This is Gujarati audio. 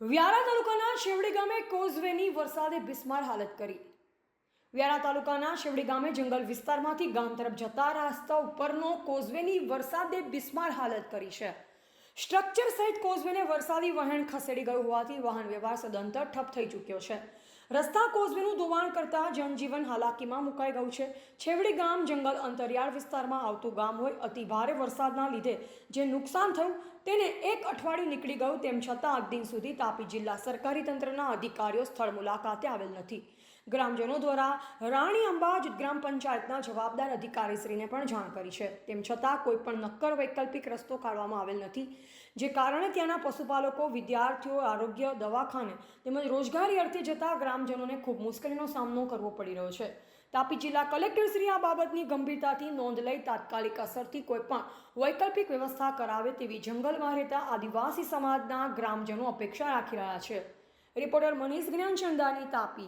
વ્યારા તાલુકાના શેવડી ગામે કોઝવેની વરસાદે બિસ્માર હાલત કરી. વ્યારા તાલુકાના શેવડી ગામે જંગલ વિસ્તારમાંથી ગામ તરફ જતા રસ્તા ઉપરનો કોઝવેની વરસાદે બિસ્માર હાલત કરી છે. સ્ટ્રક્ચર સહિત કોઝવેને વરસાદી વહેણ ખસેડી ગયું હોવાથી વાહન વ્યવહાર સદંતર ઠપ થઈ ચૂક્યો છે. રસ્તા કોઝવેનું ધોવાણ કરતા જનજીવન હાલાકીમાં મુકાઈ ગયું છે. છેવડી ગામ જંગલ અંતરિયાળ વિસ્તારમાં આવતું ગામ હોય, અતિ ભારે વરસાદના લીધે જે નુકસાન થયું તેને એક અઠવાડિયું નીકળી ગયું, તેમ છતાં આજ દિન સુધી તાપી જિલ્લા સરકારી તંત્રના અધિકારીઓ સ્થળ મુલાકાતે આવેલ નથી. ગ્રામજનો દ્વારા રાણી અંબાજ ગ્રામ પંચાયતના જવાબદાર અધિકારીશ્રીને પણ જાણ કરી છે. તેમ છતાં કોઈ પણ નક્કર વૈકલ્પિક રસ્તો કાઢવામાં આવેલ નથી, જે કારણે ત્યાંના પશુપાલકો, વિદ્યાર્થીઓ, આરોગ્ય, દવાખાને તેમજ રોજગારી અર્થે જતા ગ્રામજનોને ખૂબ મુશ્કેલીનો સામનો કરવો પડી રહ્યો છે. તાપી જિલ્લા કલેક્ટરશ્રી આ બાબતની ગંભીરતાથી નોંધ લઈ તાત્કાલિક અસરથી કોઈપણ વૈકલ્પિક વ્યવસ્થા કરાવે તેવી જંગલમાં રહેતા આદિવાસી સમાજના ગ્રામજનો અપેક્ષા રાખી રહ્યા છે. રિપોર્ટર મનીષ જ્ઞાનચંદાની તાપી.